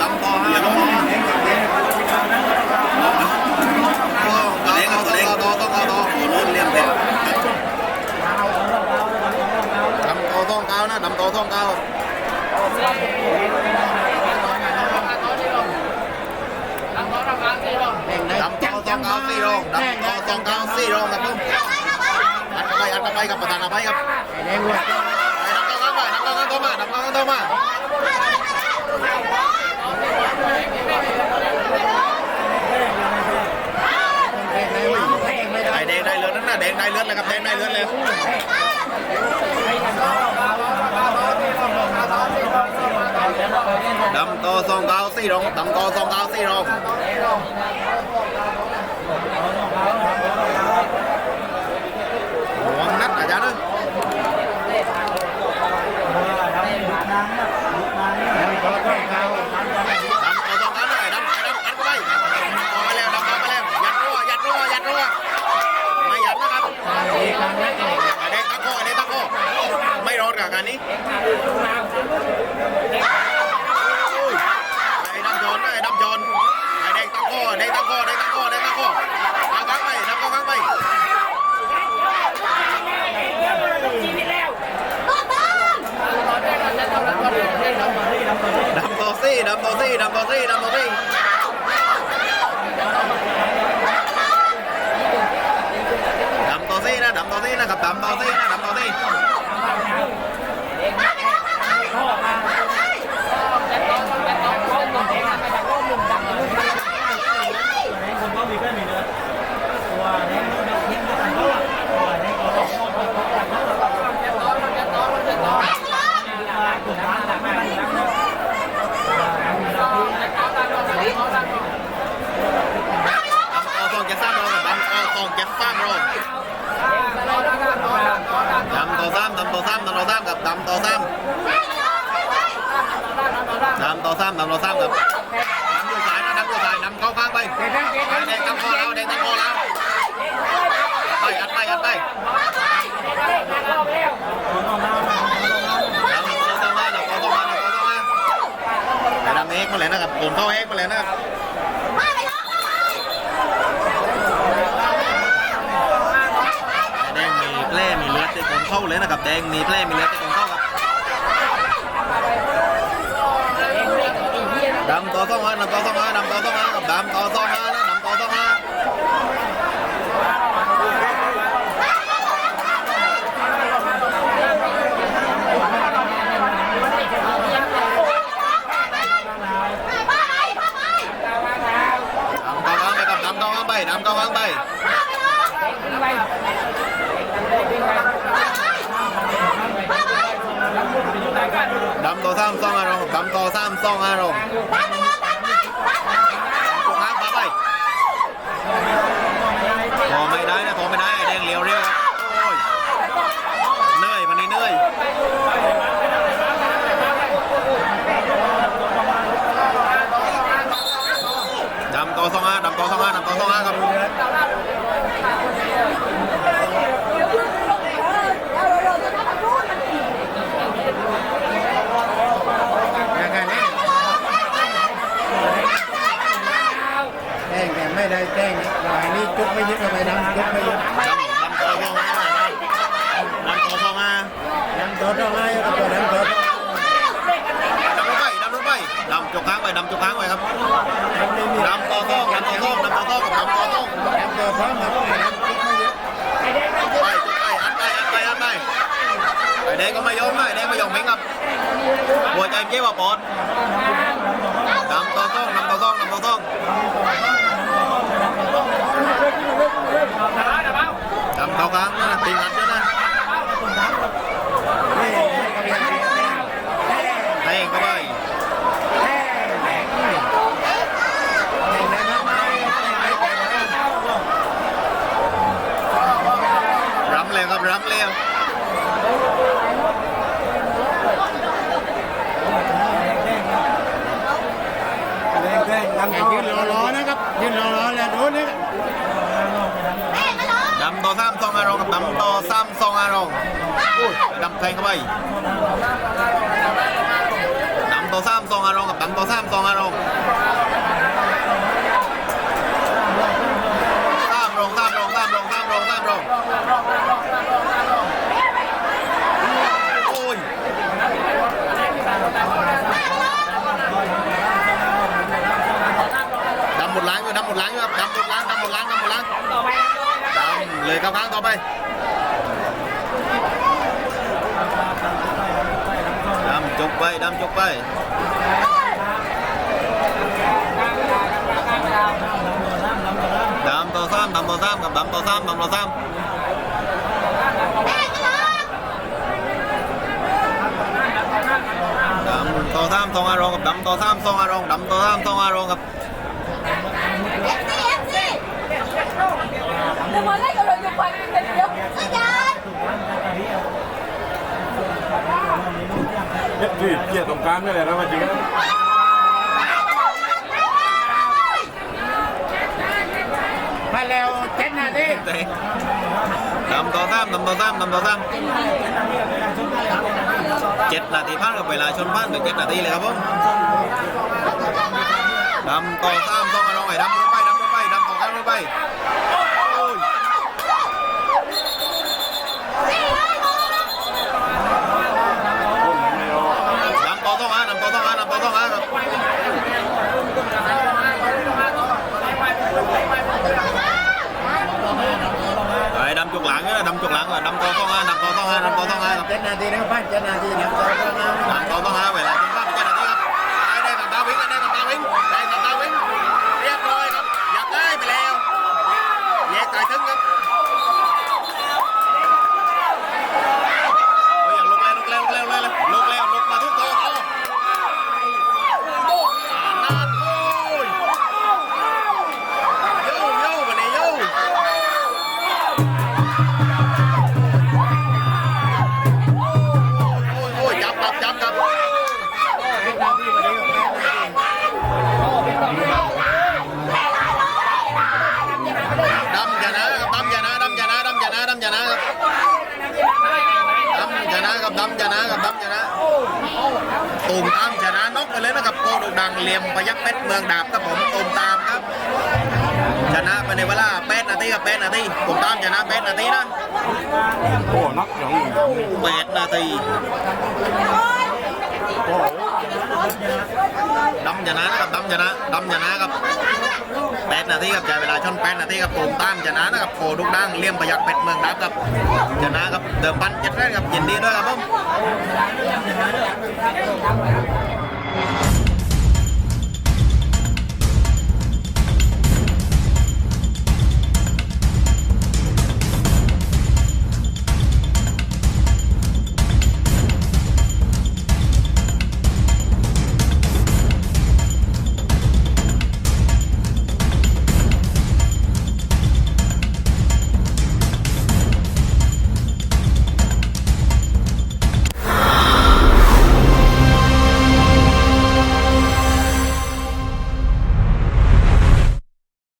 ต้องปอห้าต้องปอห้าตัวเล็กคตัวเล็กโตต้องเอาโตโโหเรียงเป็นดำโตต้องก้านะดำโตท้องเก้าดำโตท้องเก้าสี่รองดำโตท้องเก้าสี่รองนครับผมอัดเข้ไปอัดเข้ไปกับประธานอัอไปครับแดงด้วยดำโตเข้ามาดำโตเข้ามาดำโตเข้ามา แข่งไม่ได้ไอแดงได้เลือดนั่นน่ะแดงได้เลือดเลยครับแดงได้เลือดเลยดำโตทองเก้าสี่รองดำโตทองเก้าสี่โรงหวงนัดอาจารย์เอ้ย ดำเอาตรงนั้นเลยดำดำอัดเข้าไปออกมาแล้วดำออกมาแล้วยัดรัวยัดรัวยัดรัวไม่ยัดนะครับไอ้เด็กตะโกไอ้เด็กตะโกไม่รอดกับการ นี้ไอ้ดำจอนไอ้ดำจอนไอ้เด็กตะโกเด็กตะโกเด็กตะโกเด็กตะโกเอาข้างไปดำเข้าข้างไปดำต่อซี่ดำต่อซี่ดำต่อซี่ดำต่อซี่ดำต่อซี่นะดำต่อซี่นะครับดำต่อซี่นะดำต่อซี่ ดำเอาทองเจ็ดสามโรงดำเอาทองเจ็ดสามโรงดำต่อสามดำต่อสามดำต่อสามกับดำ ต่อสามดำต่อสามดำต่อสามกับดำอยู่สายนะดำอยู่สายดำเข้าข้างไปไอ้เด็กตั้งคอแล้วเด็กตั้งคอแล้วไปอัดไปอัดไปดำเอ็กมาเลยนะครับผมเข้าเอ็กมาเลยนะครับแดงมีแผลมีเลือดที่คนเข้าเลยนะครับแดงมีแผลมีเลือดที่คนเข้าครับ ดำต่อสองห้าดำต่อสองห้าดำต่อสองห้าดำต่อสองห้านะดำต่อสองห้าดำต่อวางไปกับดำต่อวางไปดำต่อวางไปดำต่อสามสองอารมณ์ดำต่อสามสองอารมณ์ถูกห้ามพาไปพอไม่ได้นะพอไม่ได้แดงเลี้ยวเร็วครับโอ้ยเหนื่อยวันนี้เหนื่อยดำต่อสองอาดำต่อสองอาดำต่อสองอาครับ แข่งได้แข่งแต่ ไม่ได้แข่งลายนี้จุดไม่ยึดทำไมดำจุดไม่ยึดดำดำต่อสองอาดำต่อสองอาดำตัวต้องให้กับตัวดำตัวดำลงไปดำลงไปดำจกค้างไปดำจกค้างไปครับไม่มีดำต่อสองดำต่อสองดำต่อสองกับดำต่อสองดำตัวพร้อมกับไอ้ดำจุดไม่ยึดไปจกไปอัดไปอัดไปอัดไปไอ้แดงก็ไม่ยอมไอ้แดงไม่ยอมเพ่งครับหัวใจเจ็บว่าปอดดำต่อสองดำต่อสองดำต่อสองดำเขาค้างนะตีงัดด้วยนะนี่ก็เรียนเรียนแข่งแทงเข้าไปแข่งได้มากมายงได้แต่ละรำเร็วครับรำเร็วแข่งแข่งยืนรอรอนะครับยืนรอรอแล้วดูนี่ ต่อสามสองอารมณ์กับดำต่อสามสองอารมณ์อุ้ยดำแทงเข้าไปดำต่อสามสองอารมณ์กับดำต่อสามสองอารมณ์สามลงสามลงสามลงสามลงสามลงโอ้ย เลยเข้าข้างต่อไปดำจกไปดำจกไปดำต่อซ้ำดำต่อซ้ำกับดำต่อซ้ำดำต่อซ้ำดำต่อซ้ำทองอารมณ์กับดำต่อซ้ำทองอารมณ์ดำต่อซ้ำทองอารมณ์กับ Đừng có lấy เกียร์เกียตรงกลางนี่แหละนะมาจริงมาแล้วเจ็ดนาทีเตะดำต่อซ้ำดำต่อซ้ำดำต่อซ้ำเจ็ดนาทีพันกับเวลาชนพันถึงเจ็ดนาทีเลยครับผมดำต่อซ้ำต้องมาลองไปดำลงไปดำลงไปดำต่อข้างลงไปโอ้ยดำต่อต้องหาดำต่อต้องหาดำต่อต้องหาครับไอ้ดำจุกหลังเนี่ยดำจุกหลังอะดำต่อต้องหาดำต่ อต้องหาดำต่อต้องหาครับเจ็ดนาทีนะครับบ้านเจ็ดนาทีนะครับต่อต่อมาหลังเราต้องหาเวลาจนบ้านเป็นนา ตูมตามชนะนกไปเลยนะครับโกดดังเหลี่ยมพยักเพชรเมืองดาบครับผมตูมตามครับ ชนะไปในเวลาแปดนาทีกับแปดนาทีตูมตามชนะแปดนาทีนะโอ้นักอย่างนี้แปดนาที ดำชนะนะครับดำชนะดำชนะครับแปดนาทีครับใจเวลาชนแปดนาทีครับตูมตั้งชนะนะครับโคดุกดังเลี่ยมประหยักเป็ดเมืองดาบครับชนะครับเดิมปันเจ็ดแรกครับยินดีด้วยครับผม